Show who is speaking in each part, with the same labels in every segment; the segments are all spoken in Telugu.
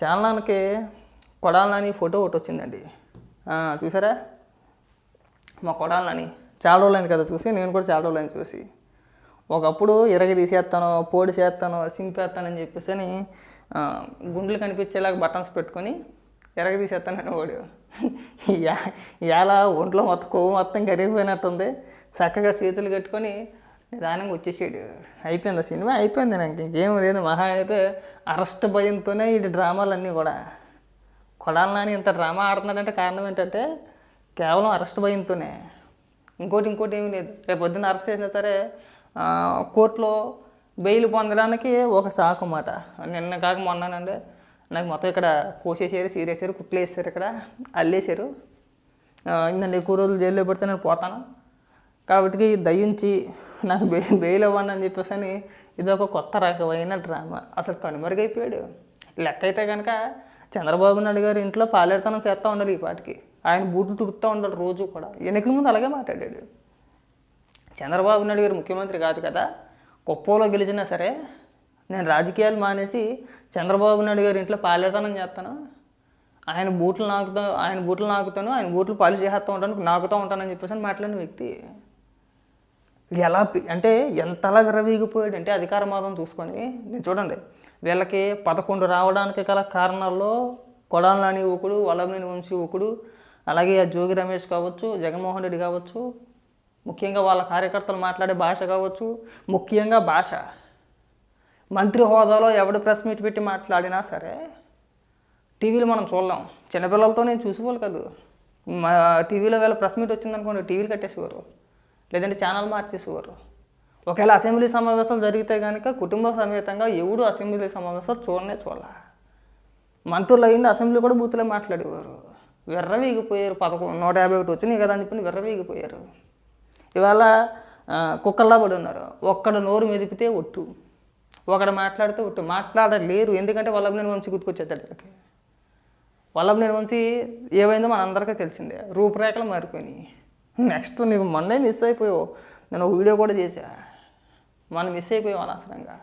Speaker 1: చాలానికి కొడాలని ఫోటో ఒకటి వచ్చిందండి. చూసారా? మా కొడాలని చాలా రోజులైంది కదా చూసి నేను కూడా చాలా రోజులైంది చూసి. ఒకప్పుడు ఇరగ తీసేస్తాను పోడి చేస్తాను సింపేస్తానని చెప్పేసి అని గుండెలు కనిపించేలాగా బటన్స్ పెట్టుకొని ఎరగ తీసేస్తానని వాడు. ఇలా ఒంట్లో మొత్తం కొవ్వు మొత్తం కరిగిపోయినట్టుంది. చక్కగా చేతులు కట్టుకొని నిదానంగా వచ్చేసాడు. అయిపోయింది ఆ సినిమా? అయిపోయింది నాకు. ఇంకేం లేదు. మహా అయితే అరెస్ట్ భయంతోనే ఈ డ్రామాలన్నీ కూడా. కొడాలని ఇంత డ్రామా ఆడుతున్నాడంటే కారణం ఏంటంటే కేవలం అరెస్ట్ భయంతోనే. ఇంకోటి ఇంకోటి ఏమీ లేదు. రేపు పొద్దున్న అరెస్ట్ చేసినా సరే కోర్టులో బెయిల్ పొందడానికి ఒక సాకు మాట నిన్న కాక మొన్నానండి. నాకు మొత్తం ఇక్కడ కోసేసారు సీరేసారు కుట్లు వేసారు ఇక్కడ. అల్లేసారు. ఆ, ఎక్కువ రోజులు జైల్లో పెడితే నేను పోతాను. కాబట్టి దయించి నాకు బె బెయిల్ అవ్వండి అని చెప్పేసి అని ఇది ఒక కొత్త రకమైన డ్రామా. అసలు కనుమరుగైపోయాడు. లెక్క అయితే కనుక చంద్రబాబు నాయుడు గారి ఇంట్లో పాలేరుతనం చేస్తూ ఉండాలి ఈ పాటికి. ఆయన బూట్లు తుడుతూ ఉండాలి రోజు కూడా. ఎన్నికల ముందు అలాగే మాట్లాడాడు. చంద్రబాబు నాయుడు గారు ముఖ్యమంత్రి కాదు కదా. కుప్పంలో గెలిచినా సరే నేను రాజకీయాలు మానేసి చంద్రబాబు నాయుడు గారి ఇంట్లో పాలేతనం చేస్తాను. ఆయన బూట్లు నాకుతా ఆయన బూట్లు నాకుతాను ఆయన బూట్లు పాలు చేస్తూ ఉంటాను నాకుతూ ఉంటానని చెప్పేసి అని మాట్లాడిన వ్యక్తి. ఎలా అంటే ఎంతలా విర్రవీగిపోయాడు అంటే అధికార మాదం చూసుకొని నేను చూడండి వీళ్ళకి పదకొండు రావడానికి గల కారణాల్లో కొడాలని ఒకడు వల్లభనేని వంశీ ఒకడు అలాగే ఆ జోగి రమేష్ కావచ్చు జగన్మోహన్ రెడ్డి కావచ్చు ముఖ్యంగా వాళ్ళ కార్యకర్తలు మాట్లాడే భాష కావచ్చు ముఖ్యంగా భాష. మంత్రి హోదాలో ఎవడు ప్రెస్ మీట్ పెట్టి మాట్లాడినా సరే టీవీలో మనం చూడలేం. చిన్నపిల్లలతో నేను చూసుకోవాలి కాదు. మా టీవీలో వేళ ప్రెస్ మీట్ వచ్చిందనుకోండి టీవీలు కట్టేసేవారు. లేదంటే ఛానల్ మార్చేసేవారు. ఒకవేళ అసెంబ్లీ సమావేశాలు జరిగితే కనుక కుటుంబ సమేతంగా ఎవడు అసెంబ్లీ సమావేశాలు చూడనే చూడాల. మంత్రులు అయింది అసెంబ్లీ కూడా బూతులే మాట్లాడేవారు. వెర్రవీగిపోయారు పదకొండు నూట యాభై ఒకటి వచ్చినాయి కదా అని చెప్పి వెర్రవీగిపోయారు ఇవాళ కుక్కల్లా పడి ఉన్నారు. ఒక్కడ నోరు మెదిపితే ఒట్టు. ఒకడు మాట్లాడితే ఒట్టు. మాట్లాడలేరు. ఎందుకంటే వల్లభనేని వంశీ గుర్తుకొచ్చేది వీళ్ళకి వల్లభనేని వంశీ ఏమైందో మనందరికీ తెలిసిందే. రూపురేఖలు మారిపోయినాయి. నెక్స్ట్ నీకు మొన్నే మిస్ అయిపోయావు. నేను ఒక వీడియో కూడా చేశా. మనం మిస్ అయిపోయావు అనవసరంగా.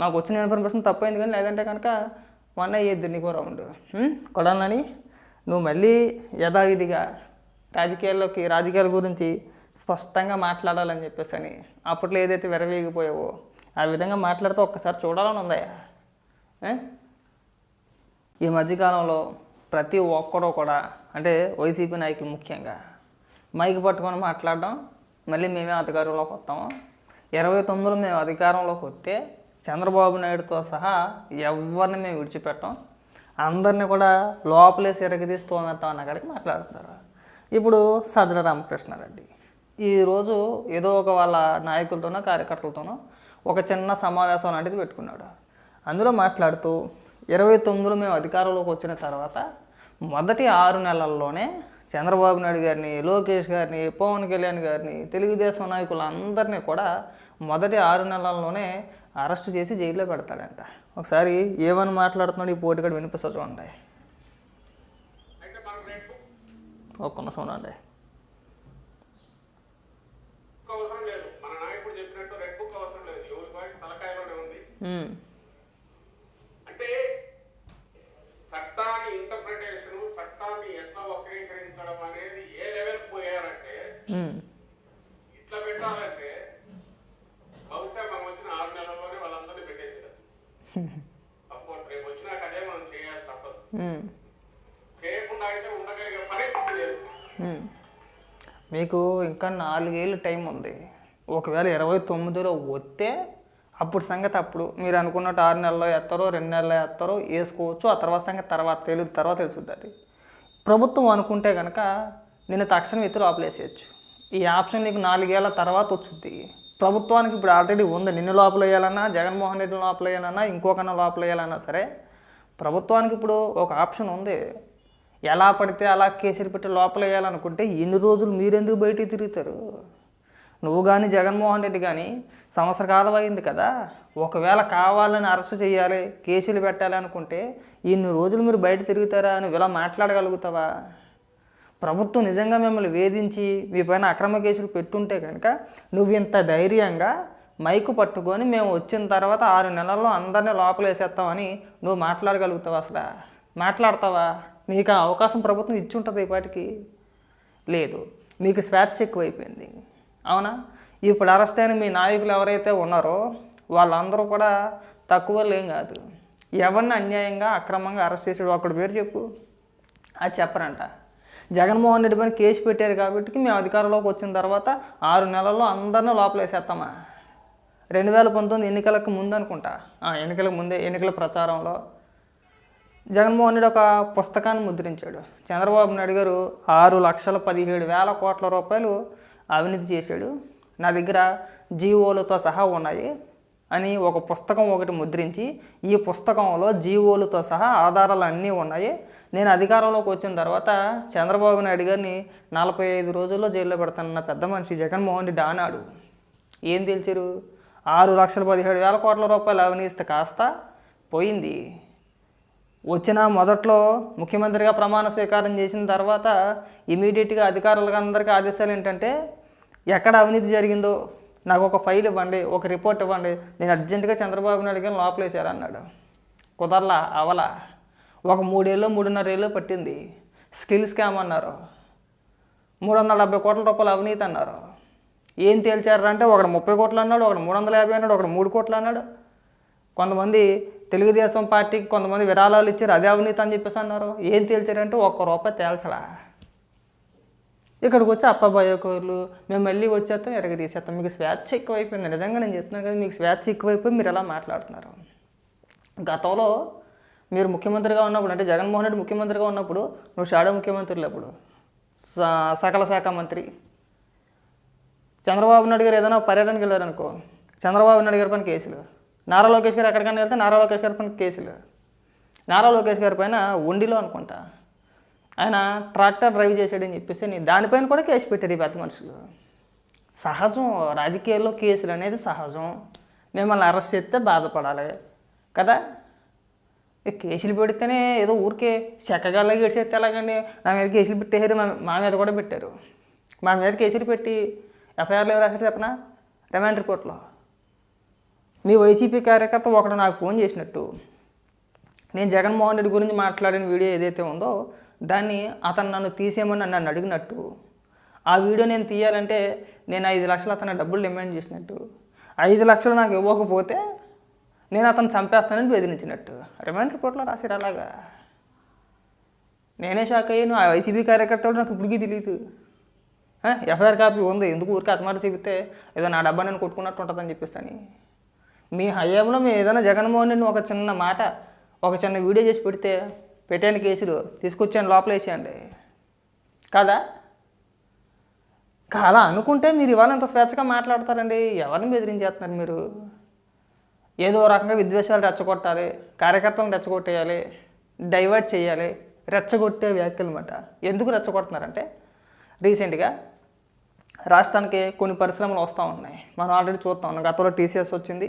Speaker 1: మాకు వచ్చిన ఇన్ఫర్మేషన్ తప్పైంది కానీ లేదంటే కనుక మొన్న అయ్యేది నీకు రౌండ్. కొడాలని నువ్వు మళ్ళీ యథావిధిగా రాజకీయాల్లోకి రాజకీయాల గురించి స్పష్టంగా మాట్లాడాలని చెప్పేసి అని అప్పట్లో ఏదైతే విరవేగిపోయావో ఆ విధంగా మాట్లాడితే ఒక్కసారి చూడాలని ఉందయ్యా ఈ మధ్యకాలంలో ప్రతి ఒక్కరూ కూడా అంటే వైసీపీ నాయకులు ముఖ్యంగా మైక్ పట్టుకొని మాట్లాడడం మళ్ళీ మేమే అధికారంలోకి వస్తాము? ఇరవై తొమ్మిదిలో మేము అధికారంలోకి వస్తే చంద్రబాబు నాయుడుతో సహా ఎవరిని మేము విడిచిపెట్టాం? అందరినీ కూడా లోపలే ఎరగదీసి తోమేస్తాం అన్న కాడికి మాట్లాడుతున్నారు ఇప్పుడు సజ్జల రామకృష్ణారెడ్డి. ఈరోజు ఏదో ఒక వాళ్ళ నాయకులతోనో కార్యకర్తలతోనో ఒక చిన్న సమావేశం లాంటిది పెట్టుకున్నాడు. అందులో మాట్లాడుతూ ఇరవై తొమ్మిదిలో మేము అధికారంలోకి వచ్చిన తర్వాత మొదటి ఆరు నెలల్లోనే చంద్రబాబు నాయుడు గారిని లోకేష్ గారిని పవన్ కళ్యాణ్ గారిని తెలుగుదేశం నాయకులందరినీ కూడా మొదటి ఆరు నెలల్లోనే అరెస్ట్ చేసి జైల్లో పెడతాడంట. ఒకసారి ఏమని మాట్లాడుతున్నాడు ఈ పోటీగాడు వినిపిస్తా చూడండి. ఒక్క నిమిషం ఉండండి.
Speaker 2: బుక్ అవసరం లేదు. మన నాయకుడు చెప్పినట్టు రెడ్ బుక్ అవసరం లేదు. ఎవరి తలకాయలోనే ఉంది
Speaker 1: ఉమ్,
Speaker 2: అంటే చట్టాన్ని ఇంటర్ప్రిటేషన్ చట్టాన్ని ఎట్లా వక్రీకరించడం అనేది ఏ లెవెల్ పోయారంటే
Speaker 1: ఉమ్,
Speaker 2: ఇట్లా పెట్టాలంటే బహుశా మనం వచ్చిన ఆరు నెలల్లోనే వాళ్ళందరినీ పెట్టేసారు కోర్స్ రేపు వచ్చినాక అదే మనం చేయాలి తప్పదు
Speaker 1: ఉమ్,
Speaker 2: చేయకుండా అయితే ఉండగలిగే పరిస్థితి లేదు
Speaker 1: ఉమ్. మీకు ఇంకా నాలుగేళ్ళు టైం ఉంది. ఒకవేళ ఇరవై తొమ్మిదిలో వస్తే అప్పుడు సంగతి అప్పుడు. మీరు అనుకున్నట్టు ఆరు నెలల్లో ఎత్తారో రెండు నెలల్లో ఎత్తారో వేసుకోవచ్చు. ఆ తర్వాత సంగతి తర్వాత తెలియదు తర్వాత తెలుస్తుంది అది. ప్రభుత్వం అనుకుంటే కనుక నిన్ను తక్షణం ఎత్తులు ఆపలేసేయచ్చు ఈ ఆప్షన్ నీకు నాలుగేళ్ళ తర్వాత వచ్చింది ప్రభుత్వానికి ఇప్పుడు ఆల్రెడీ ఉంది. నిన్ను లోపల వేయాలన్నా జగన్మోహన్ రెడ్డి లోపల వేయాలన్నా ఇంకొకరిని లోపల వేయాలన్నా సరే ప్రభుత్వానికి ఇప్పుడు ఒక ఆప్షన్ ఉంది. ఎలా పడితే అలా కేసులు పెట్టి లోపల వేయాలనుకుంటే ఎన్ని రోజులు మీరెందుకు బయటికి తిరుగుతారు? నువ్వు కానీ జగన్మోహన్ రెడ్డి కానీ సంవత్సర కాలం అయింది కదా ఒకవేళ కావాలని అరెస్ట్ చేయాలి కేసులు పెట్టాలి అనుకుంటే ఇన్ని రోజులు మీరు బయట తిరుగుతారా నువ్వు ఇలా మాట్లాడగలుగుతావా? ప్రభుత్వం నిజంగా మిమ్మల్ని వేధించి మీ పైన అక్రమ కేసులు పెట్టుంటే కనుక నువ్వు ఇంత ధైర్యంగా మైకు పట్టుకొని మేము వచ్చిన తర్వాత ఆరు నెలల్లో అందరినీ లోపలేసేస్తామని నువ్వు మాట్లాడగలుగుతావా అసలు? మాట్లాడతావా? నీకు ఆ అవకాశం ప్రభుత్వం ఇచ్చి ఉంటుంది ఈ లేదు మీకు స్వేచ్ఛ ఎక్కువైపోయింది. అవునా? ఇప్పుడు అరెస్ట్ అయిన మీ నాయకులు ఎవరైతే ఉన్నారో వాళ్ళందరూ కూడా తక్కువ లేం కాదు. ఎవరిని అన్యాయంగా అక్రమంగా అరెస్ట్ చేసాడు ఒకటి పేరు చెప్పు. అది చెప్పరంట. జగన్మోహన్ రెడ్డి పైన కేసు పెట్టారు కాబట్టి మేము అధికారంలోకి వచ్చిన తర్వాత ఆరు నెలల్లో అందరినీ లోపలేసేస్తామా? రెండు వేల పంతొమ్మిది ఎన్నికలకు ముందు అనుకుంటా ఆ, ఎన్నికలకు ముందే ఎన్నికల ప్రచారంలో. జగన్మోహన్ రెడ్డి ఒక పుస్తకాన్ని ముద్రించాడు. చంద్రబాబు నాయుడు గారు ఆరు లక్షల పదిహేడు వేల కోట్ల రూపాయలు అవినీతి చేశాడు. నా దగ్గర జీవోలతో సహా ఉన్నాయి అని ఒక పుస్తకం ఒకటి ముద్రించి ఈ పుస్తకంలో జీవోలతో సహా ఆధారాలు అన్నీ ఉన్నాయి. నేను అధికారంలోకి వచ్చిన తర్వాత చంద్రబాబు నాయుడు గారిని నలభై ఐదు రోజుల్లో జైల్లో పెడతానన్న పెద్ద మనిషి జగన్మోహన్ రెడ్డి ఆనాడు ఏం తెలిసారు ఆరు లక్షల పదిహేడు వేల కోట్ల రూపాయలు అవినీతి కాస్త పోయింది. వచ్చిన మొదట్లో ముఖ్యమంత్రిగా ప్రమాణ స్వీకారం చేసిన తర్వాత ఇమీడియట్గా అధికారులకు అందరికీ ఆదేశాలు ఏంటంటే ఎక్కడ అవినీతి జరిగిందో నాకు ఒక ఫైల్ ఇవ్వండి ఒక రిపోర్ట్ ఇవ్వండి నేను అర్జెంటుగా చంద్రబాబు నాయుడు గారిని లోపలేశారన్నాడు కుదరలా అవలా. ఒక మూడేళ్ళు మూడున్నర ఏళ్ళు పట్టింది. స్కిల్ స్కామ్ అన్నారు. మూడు వందల డెబ్బై కోట్ల రూపాయలు అవినీతి అన్నారు. ఏం తేల్చారంటే ఒకడు ముప్పై కోట్లు అన్నాడు ఒకడు మూడు వందల యాభై అన్నాడు ఒకడు మూడు కోట్లు అన్నాడు. కొంతమంది తెలుగుదేశం పార్టీకి కొంతమంది విరాళాలు ఇచ్చారు అదే అవినీతి అని చెప్పేసి అన్నారు. ఏం తేల్చారంటే ఒక్క రూపాయి తేల్చలా. ఇక్కడికి వచ్చి అప్పబాయోకోర్లు మేము మళ్ళీ వచ్చేస్తాం ఎరగ తీసేస్తాం మీకు స్వేచ్ఛ ఎక్కువైపోయింది. నిజంగా నేను చెప్తున్నాను కదా మీకు స్వేచ్ఛ ఎక్కువైపోయి మీరు ఎలా మాట్లాడుతున్నారు? గతంలో మీరు ముఖ్యమంత్రిగా ఉన్నప్పుడు అంటే జగన్మోహన్ రెడ్డి ముఖ్యమంత్రిగా ఉన్నప్పుడు నువ్వు షాడో ముఖ్యమంత్రులు అప్పుడు స- సకల శాఖ మంత్రి. చంద్రబాబు నాయుడు గారు ఏదైనా పర్యటనకి వెళ్ళారనుకో చంద్రబాబు నాయుడు గారి పని కేసులు. నారా లోకేష్ గారు ఎక్కడికైనా వెళ్తే నారా లోకేష్ గారి పైన కేసులు. నారా లోకేష్ గారి పైన ఉండిలో అనుకుంటా. ఆయన ట్రాక్టర్ డ్రైవ్ చేశాడని చెప్పేసి నేను దానిపైన కూడా కేసు పెట్టారు ఈ పెద్ద మనుషులు. సహజం రాజకీయాల్లో కేసులు అనేది సహజం. మిమ్మల్ని అరెస్ట్ చేస్తే బాధపడాలి. కదా? కేసులు పెడితేనే ఏదో ఊరికే చెక్కగల్లా గడిచేస్తే ఎలాగండి? నా మీద కేసులు పెట్టేశారు మా మా మీద కూడా పెట్టారు. మా మీద కేసులు పెట్టి ఎఫ్ఐఆర్లు ఎవరు రాశారు చెప్పనా? రిమాండ్ రిపోర్ట్లో. మీ వైసీపీ కార్యకర్త ఒకడు నాకు ఫోన్ చేసినట్టు. నేను జగన్మోహన్ రెడ్డి గురించి మాట్లాడిన వీడియో ఏదైతే ఉందో దాన్ని అతను నన్ను తీసేయమని నన్ను అడిగినట్టు. ఆ వీడియో నేను తీయాలంటే నేను ఐదు లక్షలు అతను డబ్బులు డిమాండ్ చేసినట్టు. ఐదు లక్షలు నాకు ఇవ్వకపోతే నేను అతను చంపేస్తానని బెదిరించినట్టు రిమాండ్ రిపోర్ట్లో రాసిరు అలాగా. నేనే షాక్ అయ్యాను. ఆ వైసీపీ కార్యకర్తలు నాకు ఇప్పటికీ తెలియదు ఎఫ్ఐఆర్ కాపీ ఉంది. ఎందుకు ఊరికి అతమాట చెబితే ఏదో నా డబ్బా నేను కొట్టుకున్నట్టు ఉంటుందని చెప్పేసి అని. మీ హయాంలో మేము ఏదైనా జగన్మోహన్ రెడ్డిని ఒక చిన్న మాట ఒక చిన్న వీడియో చేసి పెడితే పెట్టాను కేసులు తీసుకొచ్చాను లోపల వేసేయండి కదా? అలా అనుకుంటే మీరు ఇవాళ ఎంత స్వేచ్ఛగా మాట్లాడతారండి. ఎవరిని బెదిరించేస్తున్నారు మీరు? ఏదో రకంగా విద్వేషాలు రెచ్చగొట్టాలి కార్యకర్తలను రెచ్చగొట్టేయాలి డైవర్ట్ చేయాలి రెచ్చగొట్టే వ్యాఖ్యలు అనమాట ఎందుకు రెచ్చగొడుతున్నారంటే రీసెంట్గా రాష్ట్రానికి కొన్ని పరిశ్రమలు వస్తూ ఉన్నాయి. మనం ఆల్రెడీ చూస్తాం ఉన్నాం. గతంలో టీసీఎస్ వచ్చింది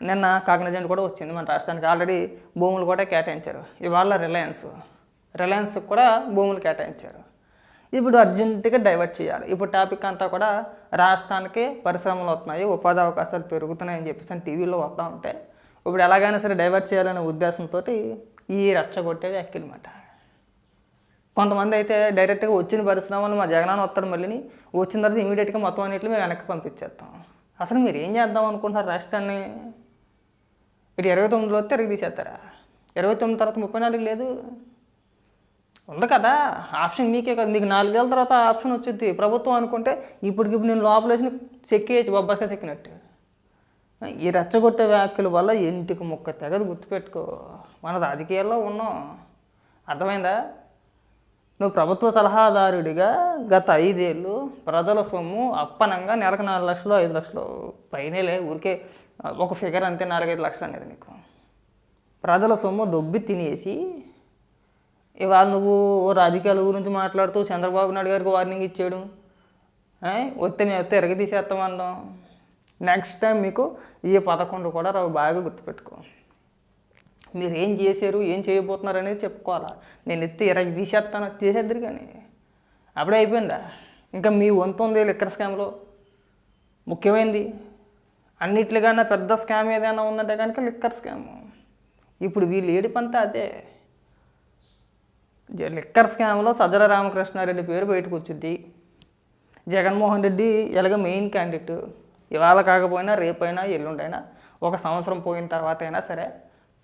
Speaker 1: నిన్న కాగ్నజెంట్ కూడా వచ్చింది మన రాష్ట్రానికి. ఆల్రెడీ భూములు కూడా కేటాయించారు. ఇవాళ రిలయన్స్ రిలయన్స్కి కూడా భూములు కేటాయించారు. ఇప్పుడు అర్జెంటుగా డైవర్ట్ చేయాలి. ఇప్పుడు టాపిక్ అంతా కూడా రాష్ట్రానికి పరిశ్రమలు వస్తున్నాయి ఉపాధి అవకాశాలు పెరుగుతున్నాయని చెప్పేసి టీవీలో వస్తూ ఉంటే ఇప్పుడు ఎలాగైనా సరే డైవర్ట్ చేయాలనే ఉద్దేశంతో ఈ రెచ్చగొట్టే వ్యాఖ్యలు అన్నమాట కొంతమంది అయితే డైరెక్ట్గా వచ్చిన పరిశ్రమలు మా జగనాన్న వస్తారు మళ్ళీ వచ్చిన తర్వాత ఇమీడియట్గా మొత్తం అన్నింటిని మేము వెనక్కి పంపించేస్తాం. అసలు మీరు ఏం చేద్దాం అనుకుంటున్నారు రాష్ట్రాన్ని? ఇటు ఇరవై తొమ్మిదిలో వస్తే తిరిగి తీసేస్తారా? ఇరవై తొమ్మిది తర్వాత ముప్పై నాలుగు లేదు. ఉంది కదా ఆప్షన్ మీకే కదా. మీకు నాలుగేళ్ళ తర్వాత ఆప్షన్ వచ్చింది ప్రభుత్వం అనుకుంటే ఇప్పటికిప్పుడు నేను లోపలేసి చెక్కేయచ్చు బొబ్బాయిగా చెక్కినట్టు. ఈ రెచ్చగొట్టే వ్యాఖ్యల వల్ల ఇంటికి ముక్క తెగదు గుర్తుపెట్టుకో. మన రాజకీయాల్లో ఉన్నాం. అర్థమైందా? నువ్వు ప్రభుత్వ సలహాదారుడిగా గత ఐదేళ్ళు ప్రజల సొమ్ము అప్పనంగా నెలకు నాలుగు లక్షలు ఐదు లక్షలు. పైనేలే ఊరికే ఒక ఫిగర్ అంతే నాలుగైదు లక్షలు అనేది నీకు. ప్రజల సొమ్ము దొబ్బి తినేసి ఇవాళ నువ్వు ఓ రాజకీయాల గురించి మాట్లాడుతూ చంద్రబాబు నాయుడు గారికి వార్నింగ్ ఇచ్చాడు వస్తే మేము వస్తే ఎరగదీసేస్తాం తీసేస్తామన్నాం నెక్స్ట్ టైం మీకు ఈ పదకొండు కూడా రావు బాగా గుర్తుపెట్టుకో. మీరు ఏం చేశారు ఏం చేయబోతున్నారు అనేది చెప్పుకోవాలా? నేను ఎత్తి ఇరగ తీసేస్తాను తీసేద్దరు కానీ. అప్పుడే అయిపోయిందా? ఇంకా మీ వంతు ఉంది లిక్కర్ స్కామ్లో ముఖ్యమైనది అన్నిట్లుగానే పెద్ద స్కామ్ ఏదైనా ఉందంటే కనుక లిక్కర్ స్కామ్. ఇప్పుడు వీళ్ళు ఏడిపంతా అదే. లిక్కర్ స్కామ్లో సజ్జల రామకృష్ణారెడ్డి పేరు బయటకు వచ్చింది జగన్మోహన్ రెడ్డి ఎలాగ మెయిన్ క్యాండిడేట్. ఇవాళ కాకపోయినా రేపైనా ఎల్లుండైనా ఒక సంవత్సరం పోయిన తర్వాత అయినా సరే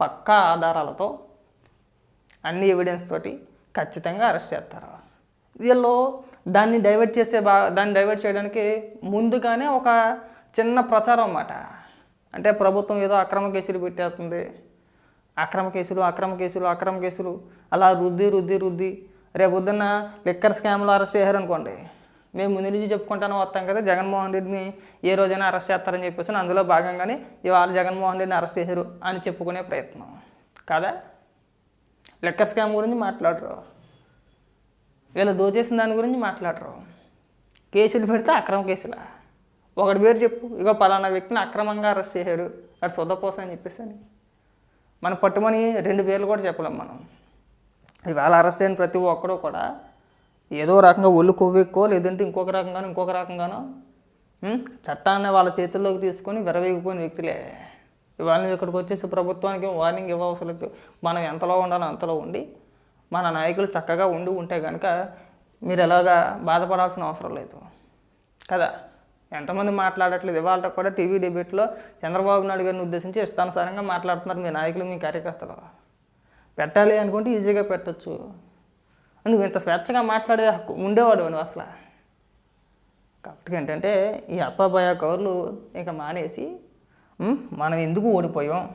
Speaker 1: పక్కా ఆధారాలతో అన్ని ఎవిడెన్స్ తోటి ఖచ్చితంగా అరెస్ట్ చేస్తారు. వీళ్ళు దాన్ని డైవర్ట్ చేసే బా దాన్ని డైవర్ట్ చేయడానికి ముందుగానే ఒక చిన్న ప్రచారం అన్నమాట. అంటే ప్రభుత్వం ఏదో అక్రమ కేసులు పెట్టేస్తుంది. అక్రమ కేసులు అక్రమ కేసులు అక్రమ కేసులు. అలా రుద్ది రుద్ది రుద్ది. రేపు పొద్దున్న లిక్కర్ స్కామ్లో అరెస్ట్ చేశారనుకోండి. మేము ముందు నుంచి చెప్పుకుంటాను వస్తాం కదా జగన్మోహన్ రెడ్డిని ఏ రోజైనా అరెస్ట్ చేస్తారని చెప్పేసి అందులో భాగంగానే ఇవాళ జగన్మోహన్ రెడ్డిని అరెస్ట్ చేశారు అని చెప్పుకునే ప్రయత్నం. కాదా? లెక్కర్ స్కామ్ గురించి మాట్లాడరు. వీళ్ళు దోచేసిన దాని గురించి మాట్లాడరు. కేసులు పెడితే అక్రమ కేసులా? ఒకటి పేరు చెప్పు. ఇగో పలానా వ్యక్తిని అక్రమంగా అరెస్ట్ చేశారు అటు సొద్దపోస అని చెప్పేసి అని. మనం పట్టుమని రెండు పేర్లు కూడా చెప్పలేం మనం. ఇవాళ అరెస్ట్ అయిన ప్రతి ఒక్కడూ కూడా ఏదో రకంగా ఒళ్ళు కొవ్వెక్కో లేదంటే ఇంకొక రకంగానో ఇంకొక రకంగానో చట్టాన్ని వాళ్ళ చేతుల్లోకి తీసుకొని విరవేగిపోయిన వ్యక్తులే. ఇవాళ ఇక్కడికి వచ్చేసి ప్రభుత్వానికి వార్నింగ్ ఇవ్వవసరం లేదు. మనం ఎంతలో ఉండాలో అంతలో ఉండి మన నాయకులు చక్కగా ఉండి ఉంటే కనుక మీరు ఎలాగా బాధపడాల్సిన అవసరం లేదు. కదా? ఎంతమంది మాట్లాడట్లేదు? ఇవాళ కూడా టీవీ డిబేట్లో చంద్రబాబు నాయుడు గారిని ఉద్దేశించి ఇష్టానుసారంగా మాట్లాడుతున్నారు మీ నాయకులు మీ కార్యకర్తలు. పెట్టాలి అనుకుంటే ఈజీగా పెట్టచ్చు. నువ్వు ఇంత స్వేచ్ఛగా మాట్లాడే హక్కు ఉండేవాడు నువ్వు అసలు. కాబట్టి ఏంటంటే ఈ అప్పాబాయ కౌర్లు ఇక మానేసి మనం ఎందుకు ఓడిపోయాం?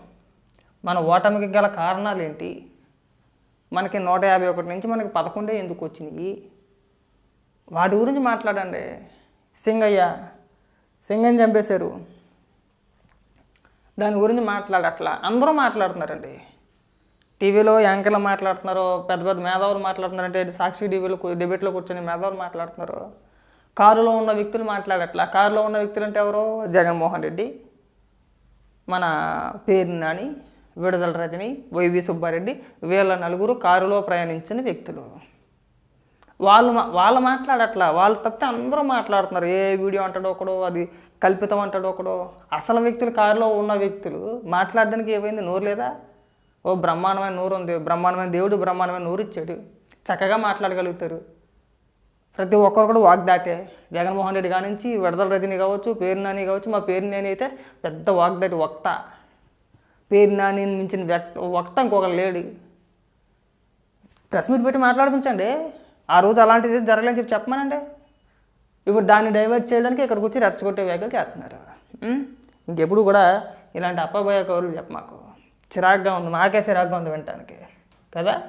Speaker 1: మన ఓటమికి గల కారణాలు ఏంటి? మనకి నూట యాభై ఒకటి నుంచి మనకి పదకొండే ఎందుకు వచ్చినాయి? వాటి గురించి మాట్లాడండి. సింగయ్య సింగని చంపేశారు. దాని గురించి మాట్లాడట్లా? అందరూ మాట్లాడుతున్నారండి. టీవీలో యాంకర్లు మాట్లాడుతున్నారు పెద్ద పెద్ద మేధావులు మాట్లాడుతున్నారు అంటే సాక్షి టీవీలో డిబేట్లో కూర్చొని మేధావులు మాట్లాడుతున్నారు. కారులో ఉన్న వ్యక్తులు మాట్లాడట్లా? కారులో ఉన్న వ్యక్తులు అంటే ఎవరు? జగన్మోహన్ రెడ్డి మన పేరు నాని విడుదల రజని వైవి సుబ్బారెడ్డి వీళ్ళ నలుగురు కారులో ప్రయాణించిన వ్యక్తులు. వాళ్ళు మా- వాళ్ళు మాట్లాడట్లా. వాళ్ళు తప్పితే అందరూ మాట్లాడుతున్నారు. ఏ వీడియో అంటాడో ఒకడో అది కల్పితం అంటాడో ఒకడో. అసలు వ్యక్తులు కారులో ఉన్న వ్యక్తులు మాట్లాడడానికి ఏమైంది? నోరు లేదా? ఓ బ్రహ్మాండమైన నోరు ఉంది. బ్రహ్మాండమైన దేవుడు బ్రహ్మాండమైన నోరు ఇచ్చాడు. చక్కగా మాట్లాడగలుగుతారు. ప్రతి ఒక్కరు కూడా వాగ్దాటే జగన్మోహన్ రెడ్డి గారి నుంచి విడదల రజని కావచ్చు పేరు నాని కావచ్చు మా పేరు నాని అయితే పెద్ద వాగ్దాటి వక్త. పేరు నాని మించిన వ్యక్త వక్త ఇంకొకరు లేడు. ప్రెస్ మీట్ పెట్టి మాట్లాడిపించండి. ఆ రోజు అలాంటిది జరగలేని చెప్పి చెప్పమనండి. ఇప్పుడు దాన్ని డైవర్ట్ చేయడానికి ఇక్కడికి వచ్చి రెచ్చగొట్టే వ్యాఖ్యలు చేస్తున్నారు ఇంకెప్పుడు కూడా ఇలాంటి అప్పబోయే కౌరులు చెప్ప మాకు చిరాగ్గా ఉంది. మాకే చిరాగ్గా ఉంది వినటానికి. కదా?